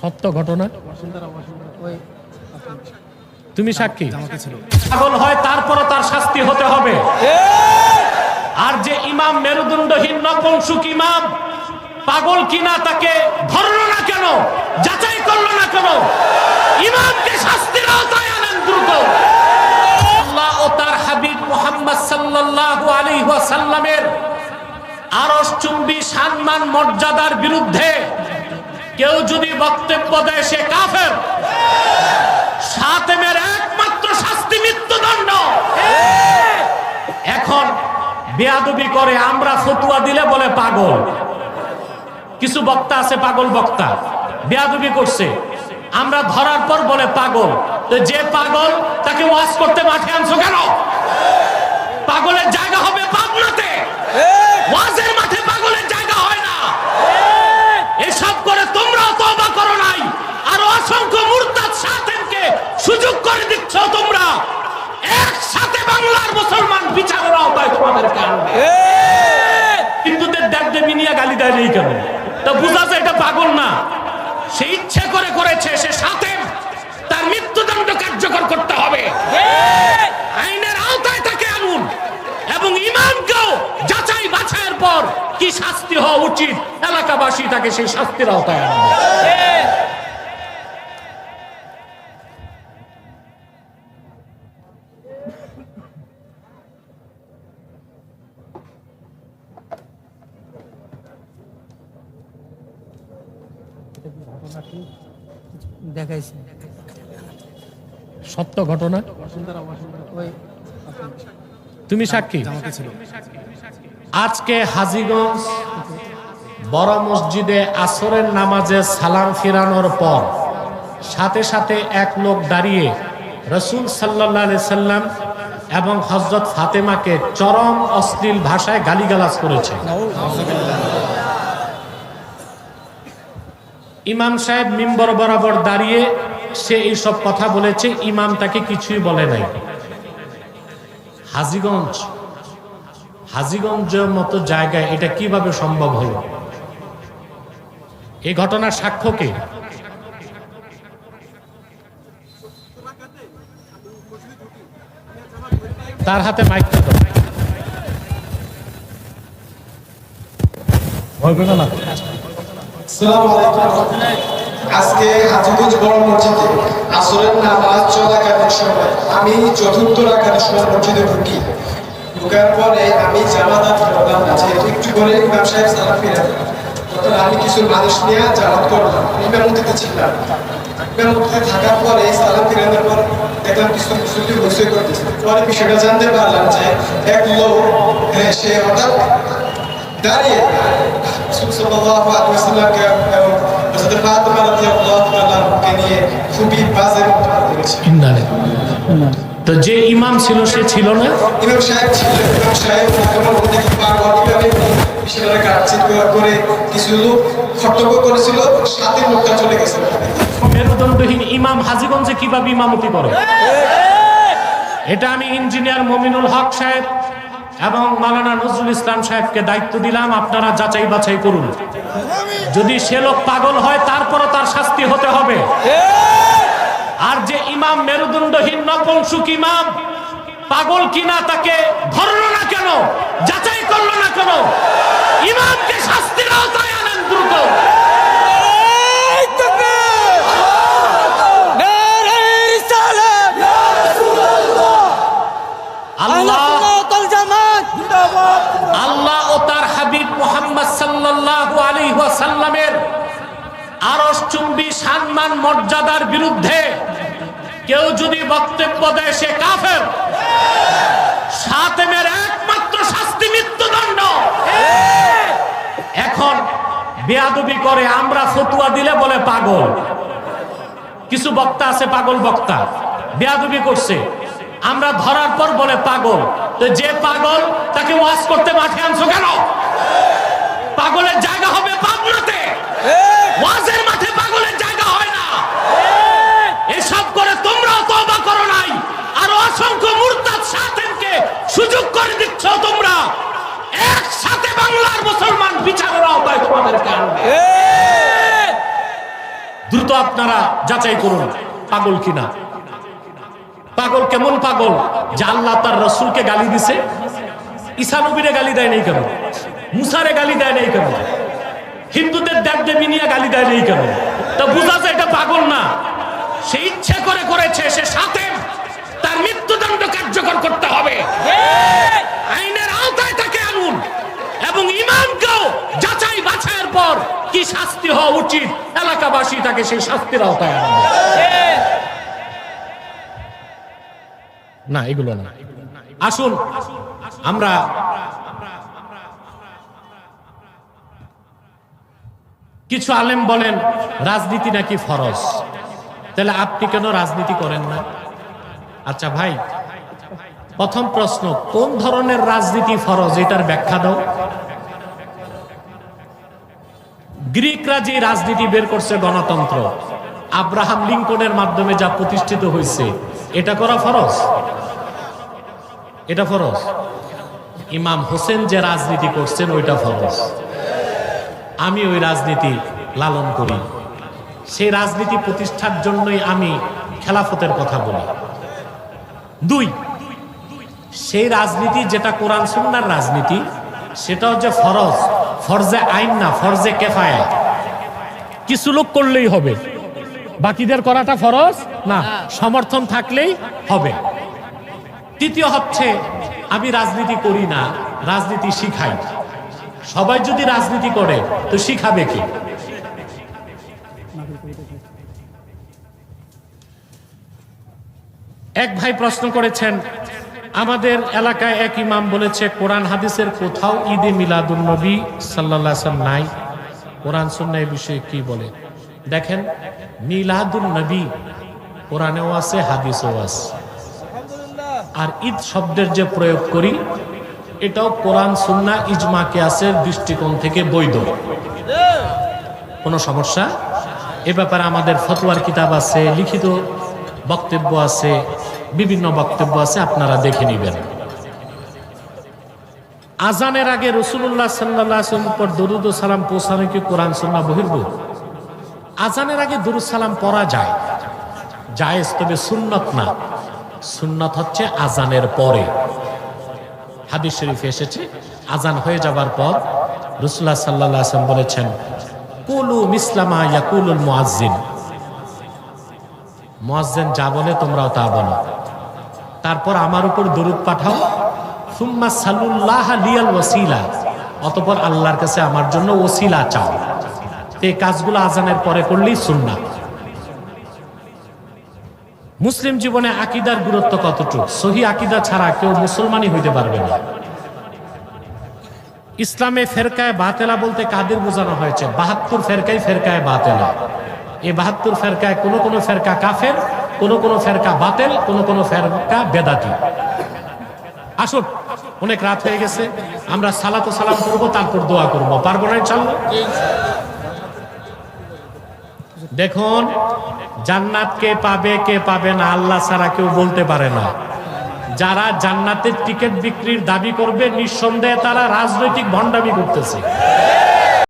সত্য ঘটনা? তুমি সাক্ষী? পাগল হয়, তারপরও তার শাস্তি হতে হবে। আর যে ইমাম মেরুদণ্ডহীন নপুংসুক ইমাম, পাগল কিনা তাকে ধরলো না কেন? যাচাই করল না কেন? ইমামকে শাস্তির আওতায় আনেন দ্রুত। আল্লাহ ও তার হাবিব মোহাম্মদ সাল্লাল্লাহু আলাইহি ওয়াসাল্লামের আরশ চুম্বি সম্মান মর্যাদার বিরুদ্ধে কেউ যদি বক্তব্য দেয় সে কাফের। সাতেমের একমাত্র শাস্তি মৃত্যুদণ্ড। এখন বেয়াদবি করে আমরা ফতুয়া দিলে বলে পাগল। কিছু বক্তা আছে পাগল বক্তা। বেয়াদবি করছে। আমরা ধরার পর বলে পাগল। তো যে পাগল তাকে ওয়াজ করতে মাঠে আনছো কেন? পাগলের জায়গা হবে পাবনাতে ওয়াজের মাঠে পাগলের জায়গা হয় না এসব করে তোমরাও তওবা করো নাই আর অসংখ্য মুরতাদ সাথেনকে সুযোগ করে দিচ্ছ তোমরা? একসাথে বাংলার মুসলমান বিচারের আওতায় তোমাদেরকে আনবে হিন্দুদের দেব দেবী নিয়ে গালি দেয় নেই কেন? তা বুঝা যায় এটা পাগল না। সে ইচ্ছে করে করেছে সে সাথে তার মৃত্যুদণ্ড কার্যকর করতে হবে। আইনের আওতায় তাকে আনুন এবং ইমামকেও যাচাই বাছাইয়ের পর কি শাস্তি হওয়া উচিত এলাকাবাসী তাকে সেই শাস্তির আওতায় আনবে দেখাইছি। সত্য ঘটনা? ওই তুমি সাক্ষী? আজকে হাজিগঞ্জ বড় মসজিদে আসরের নামাজে সালাম ফিরানোর পর সাথে সাথে এক লোক দাঁড়িয়ে রসুল সাল্লাহ সাল্লাম এবং হজরত ফাতেমাকে চরম অশ্লীল ভাষায় গালিগালাজ করেছে। ইমাম সাহেব মিম্বর বরাবর দাঁড়িয়ে সে এইসব কথা বলেছে, ইমাম তাকে কিছুই বলে নাই। হাজিগঞ্জ, হাজিগঞ্জের মতো জায়গায় এটা কীভাবে সম্ভব হলো? এই ঘটনার সাক্ষ্য কে? তার হাতে মাইকটা দাও। না। আজকে হাজিগঞ্জ বড় মসজিদে আসরের নামাজ চলাকালীন সময় আমি চতুর্থ রাখার সময় মসজিদে ঢুকি। ঢুকার পরে আমি জামাত করলাম না যেহেতু একটু করে ইমাম সাহেব সালাম ফিরে তখন আমি কিছু মানুষ নিয়ে জামাত করলাম ইমামতিতে ছিলাম। ইমামতিতে থাকার পরে সালাম ফিরানোর পর দেখলাম কিছু মুসলিম হইসই করতেছে। পরে বিষয়টা জানতে পারলাম যে এক লোক হ্যাঁ, সে হঠাৎ দাঁড়িয়ে খুবই বাজে তো যে ইমাম ছিল সে ছিল না ইমাম সাহেব ছিলেন ইমাম সাহেব করে কিছু লোক খট্টব্য করেছিল সাথে লোকটা চলে গেছে মেরুদণ্ডহীন ইমাম হাজিগঞ্জে কীভাবে ইমামতি করে এটা আমি ইঞ্জিনিয়ার মমিনুল হক সাহেব এবং মালানা নজরুল ইসলাম সাহেবকে দায়িত্ব দিলাম, আপনারা যাচাই বাছাই করুন। যদি সে লোক পাগল হয়, তারপরও তার শাস্তি হতে হবে। আর যে ইমাম মেরুদণ্ডহীন, নপুংসুক ইমাম, পাগল কিনা তাকে ধরল না কেন? যাচাই করল না কেন? ইমামকে শাস্তির আওতায় আনেন দ্রুত আল্লাহ আল্লাহ ও তার হাবিব মোহাম্মদ সাল্লাল্লাহু আলাইহি ওয়াসাল্লামের চুম্বি সম্মান, মর্যাদার বিরুদ্ধে কেউ যদি বক্তব্য দেয় সে কাফের। সাতেমের একমাত্র শাস্তি মৃত্যুদণ্ড। এখন বেয়াদবি করে, আমরা ফতুয়া দিলে বলে পাগল। কিছু বক্তা আছে, পাগল বক্তা। বেয়াদবি করছে। আমরা ধরার পর বলে পাগল। তো যে পাগল তাকে ওয়াজ করতে মাঠে আনছো কেন? পাগলের জায়গা হবে সুযোগ করে দিচ্ছ তোমরা। একসাথে বাংলার মুসলমান বিচারের আওতায় তোমাদেরকে আনবে দ্রুত আপনারা যাচাই করুন পাগল কিনা? পাগল কেমন পাগল? যে আল্লাহ তার রসুলকে গালি দিছে। ঈসা নবীরে গালি দেয় নেই কেন? মুসারে গালি দেয় নেই কেন? হিন্দুদের দেব দেবী নিয়ে গালি দেয় নেই কেন? তা বুঝা যায় এটা পাগল না। সে ইচ্ছে করে করেছে সে সাথে তার মৃত্যুদণ্ড কার্যকর করতে হবে। আইনের আওতায় তাকে আনুন এবং ইমামকেও যাচাই বাছাইয়ের পর কি শাস্তি হওয়া উচিত এলাকাবাসী তাকে সেই শাস্তির আওতায় আনবে না, এগুলো না। আসুন, আমরা কিছু আলেম বলেন, রাজনীতি নাকি ফরজ? তাহলে আপনি কেন রাজনীতি করেন না? আচ্ছা ভাই, প্রথম প্রশ্ন, কোন ধরনের রাজনীতি ফরজ? এটার ব্যাখ্যা দাও। গ্রিকরা যে রাজনীতি বের করছে গণতন্ত্র। আব্রাহাম লিঙ্কনের মাধ্যমে যা প্রতিষ্ঠিত হয়েছে, এটা করা ফরজ? এটা ফরজ। ইমাম হোসেন যে রাজনীতি করছেন, ওইটা ফরজ। আমি ওই রাজনীতি লালন করি। সেই রাজনীতি প্রতিষ্ঠার জন্যই আমি খেলাফতের কথা বলি। দুই, সেই রাজনীতি যেটা কোরআন সুন্নার রাজনীতি, সেটা হচ্ছে ফরজ। ফরজে আইন না, ফরজে কেফায়া কিছু লোক করলেই হবে। বাকিদের করাটা ফরজ? না, সমর্থন থাকলেই হবে। তৃতীয় হচ্ছে, আমি রাজনীতি করি না, রাজনীতি শিখাই। সবাই যদি রাজনীতি করে, তো শিখাবে কি? এক ভাই প্রশ্ন করেছেন, আমাদের এলাকায় এক ইমাম বলেছে, কোরআন হাদিসের কোথাও ঈদে মিলাদুল নবী সাল্লাহ নাই। কোরআন সুন্না এই বিষয়ে কি বলে? দেখেন মিলাদুল নবী, কোরআনেও আছে, হাদিসেও আছে। আর ঈদ শব্দের যে প্রয়োগ করি, এটাও কোরআন সুন্না ইজমা কেয়াসের দৃষ্টিকোণ থেকে বৈধ। কোনো সমস্যা? এ ব্যাপারে আমাদের ফতোয়ার কিতাব আছে, লিখিত বক্তব্য আছে, বিভিন্ন বক্তব্য আছে, আপনারা দেখে নেবেন। আজানের আগে রসুল্লাহ সাল্লাহ উপর দরুদ সালাম পৌঁছানো কি কোরআন সুন্না বহির্ভূত? আজানের আগে দরুদ সালাম পড়া যায়। জায়েজ, তবে সুন্নত না। সুন্নত হচ্ছে আজানের পরে। হাদিস শরীফে এসেছে, আজান হয়ে যাবার পর রসুল্লাহ সাল্লাহ আসলাম বলেছেন, কুলু মিসলামা ইয়াকুলুল মুআজ্জিন। মুয়াজ্জিন, যা বলে তোমরাও তা বলো। তারপর আমার উপর দরুদ পাঠাও। সুম্মা সাল্লুল্লাহ লিয়াল ওয়াসিলা। অতপর আল্লাহর কাছে আমার জন্য ওসিলা চাও। এই কাজগুলো আজানের পরে করলেই সুন্নাত। মুসলিম জীবনে আকিদার গুরুত্ব কতটুকু? সহি আকিদা ছাড়া কেউ মুসলমানই হইতে পারবে না। ইসলামে ফেরকায় বাতেলা বলতে কাদের বোঝানো হয়েছে? বাহাত্তর ফেরকায় ফেরকায় বাতেলা। এই বাহাত্তর ফেরকায় কোনো কোনো ফেরকা কাফের, কোনো কোনো ফেরকা বাতেল, কোনো কোনো ফেরকা বেদাতি। আসুন, অনেক রাত হয়ে গেছে, আমরা সালাত সালাম করব তারপর দোয়া করব। পারব না ইনশাল্লাহ দেখুন, জান্নাত কে পাবে কে পাবে না, আল্লাহ ছাড়া কেউ বলতে পারে না। যারা জান্নাতের টিকিট বিক্রির দাবি করবে, নিঃসন্দেহে তারা রাজনৈতিক ভণ্ডামি করতেছে।